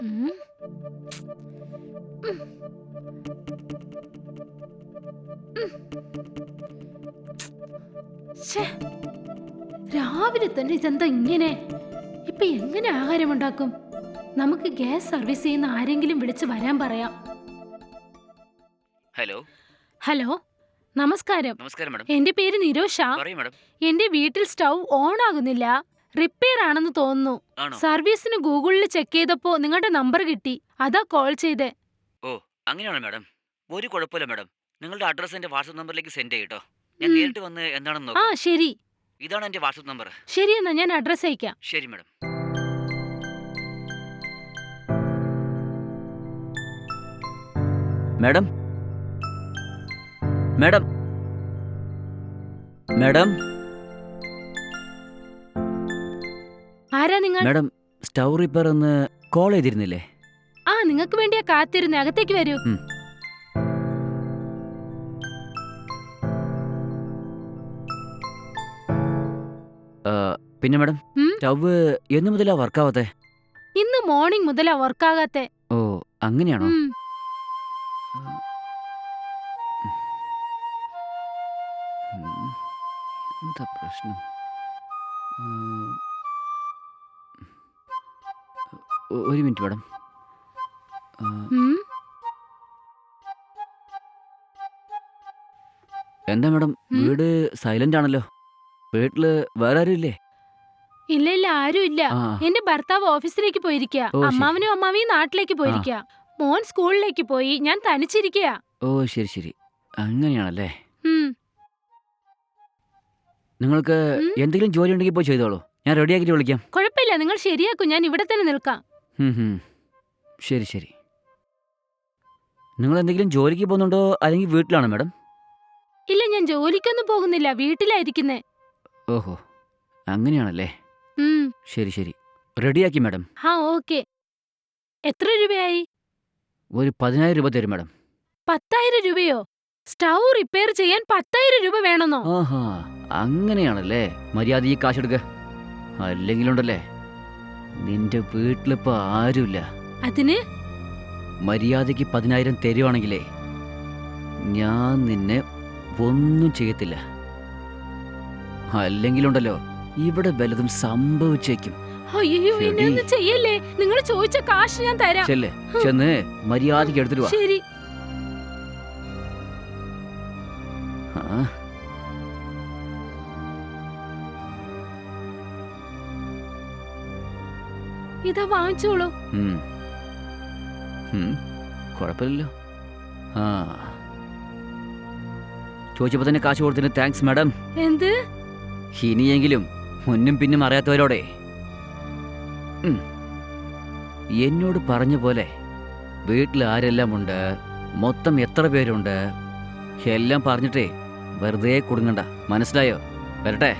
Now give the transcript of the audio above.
രാവിലെ തന്നെ ഇതെന്താ ഇങ്ങനെ? ഇപ്പൊ എങ്ങനെ ആഹാരം ഉണ്ടാക്കും? നമുക്ക് ഗ്യാസ് സർവീസ് ചെയ്യുന്ന ആരെങ്കിലും വിളിച്ച് വരാൻ പറയാം. ഹലോ. ഹലോ. നമസ്കാരം. നമസ്കാരം മാഡം. എന്റെ പേര് നിരോഷ. പറയൂ മാഡം. എന്റെ വീട്ടിൽ സ്റ്റൗ ഓൺ ആകുന്നില്ല റിപ്പയർ ആണെന്ന് തോന്നുന്നു സർവീസിന് ഗൂഗിളിൽ ചെക്ക് ചെയ്തപ്പോ നിങ്ങളുടെ നമ്പർ കിട്ടി. അതാ കോൾ ചെയ്തേ. ഓ അങ്ങനെയാണോ മാഡം? ഒരു കുഴപ്പമില്ല മാഡം. നിങ്ങളുടെ അഡ്രസ് എന്റെ വാട്സ്ആപ്പ് നമ്പറിലേക്ക് സെൻഡ് ചെയ്യട്ടോ ഞാൻ നേരിട്ട് വന്ന് എന്താണെന്ന് ആ ശരി. ഇതാണ് എന്റെ വാട്സ്ആപ്പ് നമ്പർ. ശരി എന്നാ ഞാൻ അഡ്രസ് അയക്കാം. ശരി മാഡം. മാഡം? മാഡം? മാഡം? ആരാ നിങ്ങൾ മാഡം സ്റ്റൗ റിപ്പയർ ഒന്ന് കോൾ ചെയ്തിരുന്നില്ലേ ആ നിങ്ങൾക്ക് വേണ്ടിയാ കാത്തിരുന്ന് അകത്തേക്ക് വരൂ ഉം. ആ, പിന്നെ മാഡം ഉം? സ്റ്റവ് എന്ന് മുതലാ വർക്കാവാത്തെ ഇന്ന് മോർണിംഗ് മുതലാ വർക്കാകാത്തെ ഓ അങ്ങനെയാണോ ഉം. ഉം. എന്താ പ്രശ്നം ഉം. ഒരു മിനിറ്റ് മാഡം. എന്താ മാഡം വീട് സൈലന്റ് ആണല്ലോ. വീട്ടിൽ വേറെ ആരും ഇല്ലേ? ഇല്ല ഇല്ല ആരും ഇല്ല. എന്റെ ഭർത്താവ് ഓഫീസിലേക്ക് പോയിരിക്കുക ശരി. അമ്മാവനും അമ്മാവിയും നാട്ടിലേക്ക് പോയിരിക്കുക മോൻ സ്കൂളിലേക്ക് പോയി ഞാൻ തനിച്ചിരിക്കുക ഓ ശരി ശരി. അങ്ങനെയാണല്ലേ? നിങ്ങൾക്ക് എന്തെങ്കിലും ജോലി ഉണ്ടെങ്കിൽ പോയി ചെയ്തോളൂ. ഞാൻ റെഡിയാക്കിട്ട് വിളിക്കാം. കുഴപ്പമില്ല നിങ്ങൾ ശരിയാക്കും. ഞാൻ ഇവിടെ തന്നെ നിൽക്കാം. ശരി ശരി. നിങ്ങൾ എന്തെങ്കിലും ജോലിക്ക് പോകുന്നുണ്ടോ അല്ലെങ്കിൽ വീട്ടിലാണോ മാഡം? ഇല്ല ഞാൻ ജോലിക്കൊന്നും പോകുന്നില്ല. വീട്ടിലായിരിക്കുന്നേ. ഓഹോ. അങ്ങനെയാണല്ലേ? ഉം. ശരി ശരി. റെഡിയാക്കി മാഡം. ആ ഓക്കെ. എത്ര രൂപയായി? ഒരു പതിനായിരം രൂപ തരും മാഡം. പത്തായിരം രൂപയോ? സ്റ്റൗ റിപ്പയർ ചെയ്യാൻ പത്തായിരം രൂപ വേണമെന്നോ? ആഹാ. അങ്ങനെയാണല്ലേ? മര്യാദ ഈ കാശെടുക്ക അല്ലെങ്കിലുണ്ടല്ലേ? നിന്റെ വീട്ടിലിപ്പോ ആരുമില്ല അതിന്? മര്യാദയ്ക്ക് പതിനായിരം തരുവാണെങ്കിലേ ഞാൻ നിന്നെ ഒന്നും ചെയ്യത്തില്ല. അല്ലെങ്കിലുണ്ടല്ലോ ഇവിടെ വല്ലതും സംഭവിച്ചേക്കും. അയ്യോ എന്നെ. ഒന്നും ചെയ്യല്ലേ? നിങ്ങൾ ചോദിച്ച കാശ് ഞാൻ തരാം. ചെല്ലേ ചെന്ന് മര്യാദയ്ക്ക് എടുത്തിട്ട് വാ. ശരി. ആ, ഇതാ വാങ്ങിച്ചോളൂ. കുഴപ്പമില്ലല്ലോ. ആ. ചോദിച്ചപ്പോ തന്നെ കാശ് കൊടുത്തിന് താങ്ക്സ് മാഡം എന്ത്? ഇനിയെങ്കിലും മുന്നും പിന്നും അറിയാത്തവരോടെ. എന്നോട് പറഞ്ഞ പോലെ വീട്ടിൽ ആരെല്ലാം ഉണ്ട് മൊത്തം എത്ര പേരുണ്ട്? എല്ലാം പറഞ്ഞിട്ടേ വെറുതെ കുടുങ്ങണ്ട. മനസ്സിലായോ? വരട്ടെ.